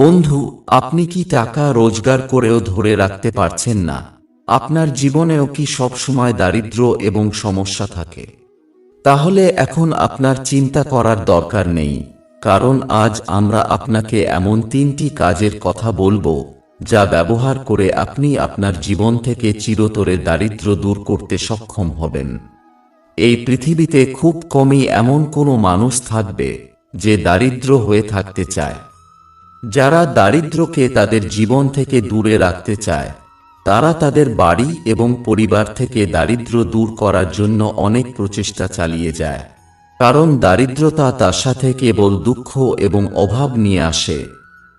বন্ধু, আপনি কি টাকা রোজগার করেও ধরে রাখতে পারছেন না? আপনার জীবনেও কি সব সময় দারিদ্র এবং সমস্যা থাকে? তাহলে এখন আপনার চিন্তা করার দরকার নেই, কারণ আজ আমরা আপনাকে এমন তিনটি কাজের কথা বলব, যা ব্যবহার করে আপনি আপনার জীবন থেকে চিরতরে দারিদ্র দূর করতে সক্ষম হবেন। এই পৃথিবীতে খুব কমই এমন কোনো মানুষ থাকবে, যে দারিদ্র হয়ে থাকতে চায়। যারা দারিদ্রকে তাদের জীবন থেকে দূরে রাখতে চায়, তারা তাদের বাড়ি এবং পরিবার থেকে দারিদ্র দূর করার জন্য অনেক প্রচেষ্টা চালিয়ে যায়। কারণ দারিদ্রতা তার সাথে কেবল দুঃখ এবং অভাব নিয়ে আসে।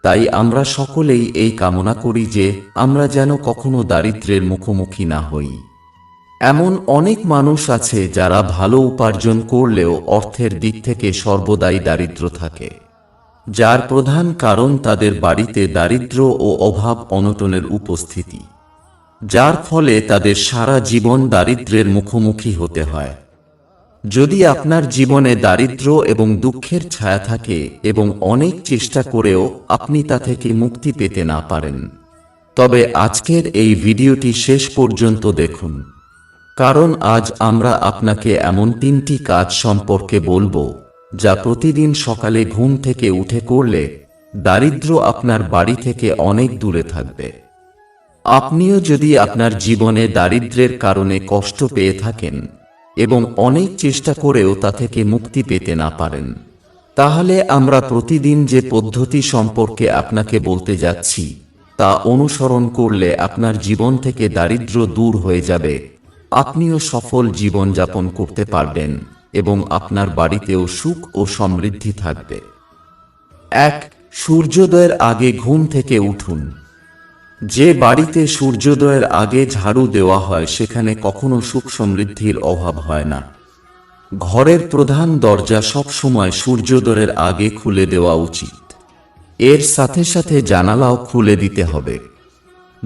তাই আমরা সকলেই এই কামনা করি যে আমরা যেন কখনো দারিদ্রের মুখোমুখি না হই। এমন অনেক মানুষ আছে যারা ভালো উপার্জন করলেও অর্থের দিক থেকে সর্বদাই দারিদ্র থাকে। যার প্রধান কারণ তাদের বাড়িতে দারিদ্র ও অভাব অনটনের উপস্থিতি, যার ফলে তাদের সারা জীবন দারিদ্রের মুখোমুখি হতে হয়। যদি আপনার জীবনে দারিদ্র এবং দুঃখের ছায়া থাকে এবং অনেক চেষ্টা করেও আপনি তা থেকে মুক্তি পেতে না পারেন, তবে আজকের এই ভিডিওটি শেষ পর্যন্ত দেখুন। কারণ আজ আমরা আপনাকে এমন তিনটি কাজ সম্পর্কে বলব। যা প্রতিদিন সকালে ঘুম থেকে উঠে করলে দারিদ্র আপনার বাড়ি থেকে অনেক দূরে থাকবে। আপনিও যদি আপনার জীবনে দারিদ্রের কারণে কষ্ট পেয়ে থাকেন এবং অনেক চেষ্টা করেও তা থেকে মুক্তি পেতে না পারেন, তাহলে আমরা প্রতিদিন যে পদ্ধতি সম্পর্কে আপনাকে বলতে যাচ্ছি, তা অনুসরণ করলে আপনার জীবন থেকে দারিদ্র দূর হয়ে যাবে। আপনিও সফল জীবন যাপন করতে পারবেন। এবং আপনার বাড়িতেও সুখ ও সমৃদ্ধি থাকবে। এক, সূর্যোদয়ের আগে ঘুম থেকে উঠুন। যে বাড়িতে সূর্যোদয়ের আগে ঝাড়ু দেওয়া হয়, সেখানে কখনো সুখ সমৃদ্ধির অভাব হয় না। ঘরের প্রধান দরজা সব সময় সূর্যোদয়ের আগে খুলে দেওয়া উচিত। এর সাথে সাথে জানালাও খুলে দিতে হবে।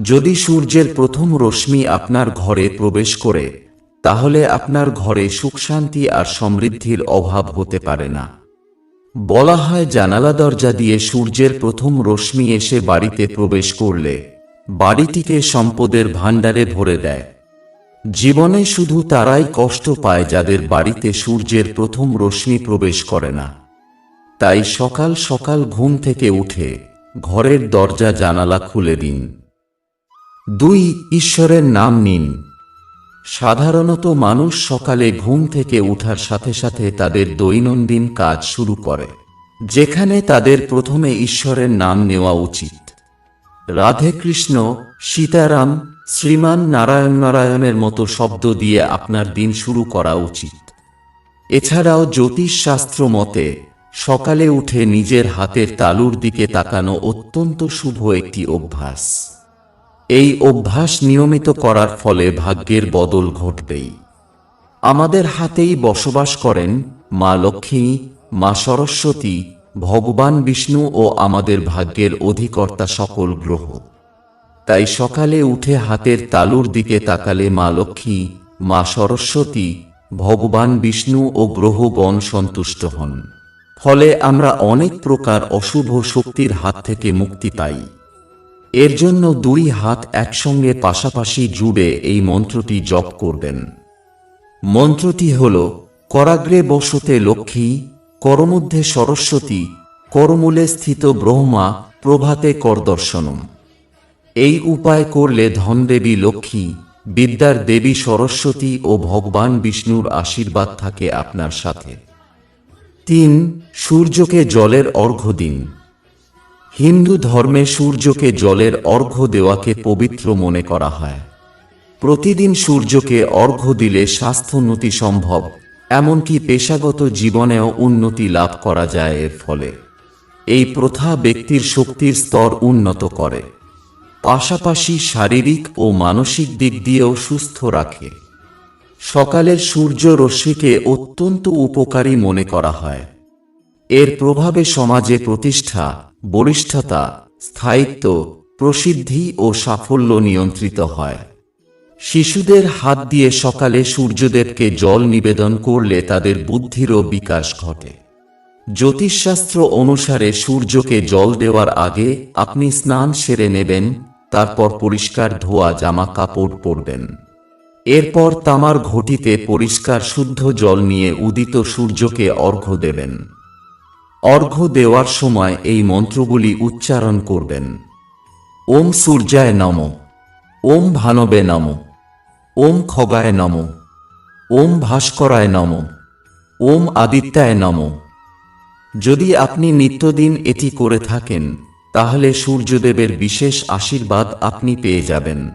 যদি সূর্যের প্রথম রশ্মি আপনার ঘরে প্রবেশ করে তাহলে আপনার ঘরে সুখ শান্তি আর সমৃদ্ধির অভাব হতে পারে না। বলা হয় জানালা দরজা দিয়ে সূর্যের প্রথম রশ্মি এসে বাড়িতে প্রবেশ করলে, বাড়িটিকে সম্পদের ভাণ্ডারে ভরে দেয়। জীবনে শুধু তারাই কষ্ট পায় যাদের বাড়িতে সূর্যের প্রথম রশ্মি প্রবেশ করে না। তাই সকাল সকাল ঘুম থেকে উঠে ঘরের দরজা জানালা খুলে দিন। দুই, ঈশ্বরের নাম নিন। সাধারণত মানুষ সকালে ঘুম থেকে উঠার সাথে সাথে তাদের দৈনন্দিন কাজ শুরু করে, যেখানে তাদের প্রথমে ঈশ্বরের নাম নেওয়া উচিত। রাধে কৃষ্ণ, সীতারাম, শ্রীমান নারায়ণ নারায়ণের মতো শব্দ দিয়ে আপনার দিন শুরু করা উচিত। এছাড়াও জ্যোতিষ শাস্ত্র মতে, সকালে উঠে নিজের হাতের তালুর দিকে তাকানো অত্যন্ত শুভ একটি অভ্যাস। এই অভ্যাস নিয়মিত করার ফলে ভাগ্যের বদল ঘটবেই। আমাদের হাতেই বসবাস করেন মা লক্ষ্মী, মা সরস্বতী, ভগবান বিষ্ণু ও আমাদের ভাগ্যের অধিকর্তা সকল গ্রহ। তাই সকালে উঠে হাতের তালুর দিকে তাকালে মা লক্ষ্মী, মা সরস্বতী, ভগবান বিষ্ণু ও গ্রহগণ সন্তুষ্ট হন। ফলে আমরা অনেক প্রকার অশুভ শক্তির হাত থেকে মুক্তি পাই। এর জন্য দুই হাত একসঙ্গে পাশাপাশি জুড়ে এই মন্ত্রটি জপ করবেন। মন্ত্রটি হল, করাগ্রে বসতে লক্ষ্মী, করমধ্যে সরস্বতী, করমূলে স্থিত ব্রহ্মা, প্রভাতে করদর্শনম এই উপায় করলে ধনদেবী লক্ষ্মী, বিদ্যার দেবী সরস্বতী ও ভগবান বিষ্ণুর আশীর্বাদ থাকে আপনার সাথে। তিন, সূর্যকে জলের অর্ঘ্য দিন। হিন্দু ধর্মে সূর্যকে জলের অর্ঘ্য দেওয়াকে পবিত্র মনে করা হয়। প্রতিদিন সূর্যকে অর্ঘ্য দিলে স্বাস্থ্যোন্নতি সম্ভব, এমনকি পেশাগত জীবনেও উন্নতি লাভ করা যায় এর ফলে। এই প্রথা ব্যক্তির শক্তির স্তর উন্নত করে, পাশাপাশি শারীরিক ও মানসিক দিক দিয়েও সুস্থ রাখে। সকালের সূর্য রশ্মিকে অত্যন্ত উপকারী মনে করা হয়। এর প্রভাবে সমাজে প্রতিষ্ঠা বরিষ্ঠতা স্থায়িত্ব, প্রসিদ্ধি ও সাফল্য নিয়ন্ত্রিত হয়। শিশুদের হাত দিয়ে সকালে সূর্যদেবকে জল নিবেদন করলে তাদের বুদ্ধিরও বিকাশ ঘটে। জ্যোতিষশাস্ত্র অনুসারে সূর্যকে জল দেওয়ার আগে আপনি স্নান সেরে নেবেন, তারপর পরিষ্কার ধোয়া জামা কাপড় পরবেন। এরপর তামার ঘটিতে পরিষ্কার শুদ্ধ জল নিয়ে উদিত সূর্যকে অর্ঘ্য দেবেন। অর্ঘ্য দেওয়ার সময় এই মন্ত্রগুলি উচ্চারণ করবেন। ওম সূর্যায় নম, ওম ভানবে নম, ওম খগায় নম, ওম ভাস্করায় নম, ওম আদিত্যায় নম। যদি আপনি নিত্যদিন এটি করে থাকেন, তাহলে সূর্যদেবের বিশেষ আশীর্বাদ আপনি পেয়ে যাবেন।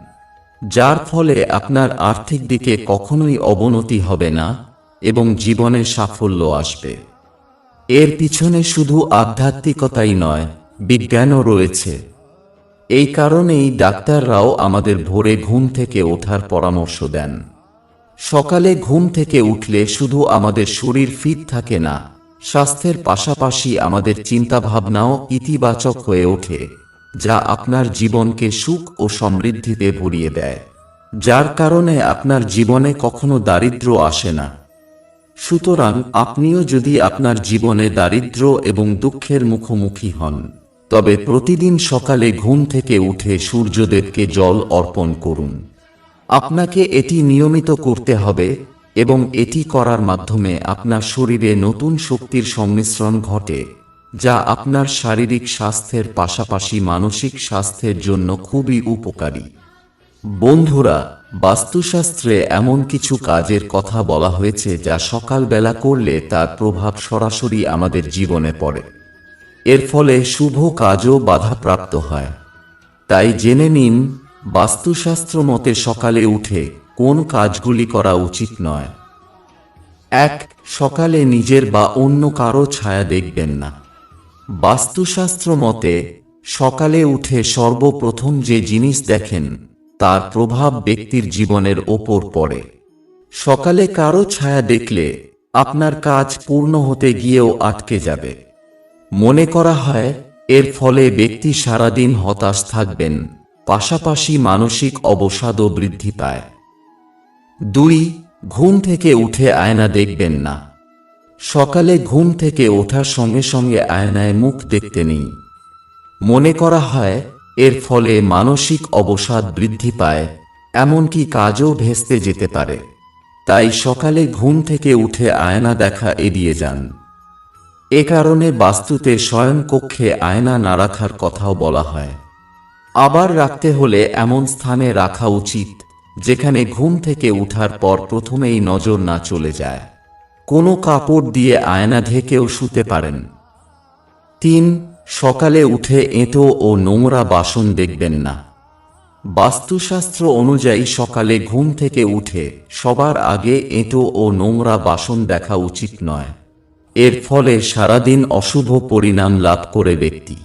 যার ফলে আপনার আর্থিক দিকে কখনোই অবনতি হবে না এবং জীবনে সাফল্য আসবে। এর পিছনে শুধু আধ্যাত্মিকতাই নয়, বিজ্ঞানও রয়েছে। এই কারণেই ডাক্তাররাও আমাদের ভোরে ঘুম থেকে ওঠার পরামর্শ দেন। সকালে ঘুম থেকে উঠলে শুধু আমাদের শরীর ফিট থাকে না, স্বাস্থ্যের পাশাপাশি আমাদের চিন্তাভাবনাও ইতিবাচক হয়ে ওঠে, যা আপনার জীবনকে সুখ ও সমৃদ্ধিতে ভরিয়ে দেয়। যার কারণে আপনার জীবনে কখনো দারিদ্র্য আসে না। সুতরাং আপনিও যদি আপনার জীবনে দারিদ্র্য এবং দুঃখের মুখোমুখি হন, তবে প্রতিদিন সকালে ঘুম থেকে উঠে সূর্যদেবকে জল অর্পণ করুন। আপনাকে এটি নিয়মিত করতে হবে এবং এটি করার মাধ্যমে আপনার শরীরে নতুন শক্তির সংমিশ্রণ ঘটে, যা আপনার শারীরিক স্বাস্থ্যের পাশাপাশি মানসিক স্বাস্থ্যের জন্য খুবই উপকারী। বন্ধুরা, বাস্তুশাস্ত্রে এমন কিছু কাজের কথা বলা হয়েছে যা সকালবেলা করলে তার প্রভাব সরাসরি আমাদের জীবনে পড়ে। এর ফলে শুভ কাজও বাধাপ্রাপ্ত হয়। তাই জেনে নিন, বাস্তুশাস্ত্র মতে সকালে উঠে কোন কাজগুলি করা উচিত নয়। এক, সকালে নিজের বা অন্য কারও ছায়া দেখবেন না। বাস্তুশাস্ত্র মতে সকালে উঠে সর্বপ্রথম যে জিনিস দেখেন তার প্রভাব ব্যক্তির জীবনের ওপর পড়ে। সকালে কারও ছায়া দেখলে আপনার কাজ পূর্ণ হতে গিয়েও আটকে যাবে। মনে করা হয়, এর ফলে ব্যক্তি সারাদিন হতাশ থাকবেন, পাশাপাশি মানসিক অবসাদও বৃদ্ধি পায়। দুই, ঘুম থেকে উঠে আয়না দেখবেন না। সকালে ঘুম থেকে ওঠার সঙ্গে সঙ্গে আয়নায় মুখ দেখতে নেই। মনে করা হয় এর ফলে মানসিক অবসাদ বৃদ্ধি পায়, এমনকি কাজও ভেস্তে যেতে পারে। তাই সকালে ঘুম থেকে উঠে আয়না দেখা এড়িয়ে যান। এ কারণে বাস্তুতে শয়ন কক্ষে আয়না না রাখার কথাও বলা হয়। আবার রাখতে হলে এমন স্থানে রাখা উচিত, যেখানে ঘুম থেকে উঠার পর প্রথমেই নজর না চলে যায়। কোনো কাপড় দিয়ে আয়না ঢেকেও শুতে পারেন। তিন সকালে উঠে এঁটো ও নোংরা বাসন দেখবেন না। বাস্তুশাস্ত্র অনুযায়ী সকালে ঘুম থেকে উঠে সবার আগে এঁটো ও নোংরা বাসন দেখা উচিত নয়। এর ফলে সারাদিন অশুভ পরিণাম লাভ করে ব্যক্তি।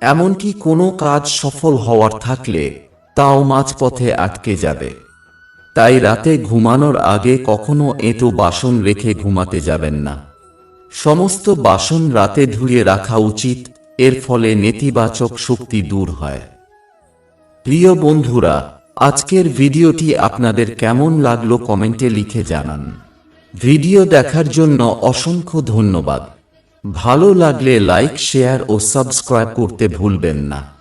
এমনকি কোনো কাজ সফল হওয়ার থাকলে তাও মাঝপথে আটকে যাবে। তাই রাতে ঘুমানোর আগে কখনো এঁটো বাসন রেখে ঘুমাতে যাবেন না। সমস্ত বাসন রাতে ধুয়ে রাখা উচিত এর ফলে নেতিবাচক শক্তি দূর হয়। প্রিয় বন্ধুরা, আজকের ভিডিওটি আপনাদের কেমন লাগল কমেন্টে লিখে জানান। ভিডিও দেখার জন্য অসংখ্য ধন্যবাদ। ভালো লাগলে লাইক, শেয়ার ও সাবস্ক্রাইব করতে ভুলবেন না।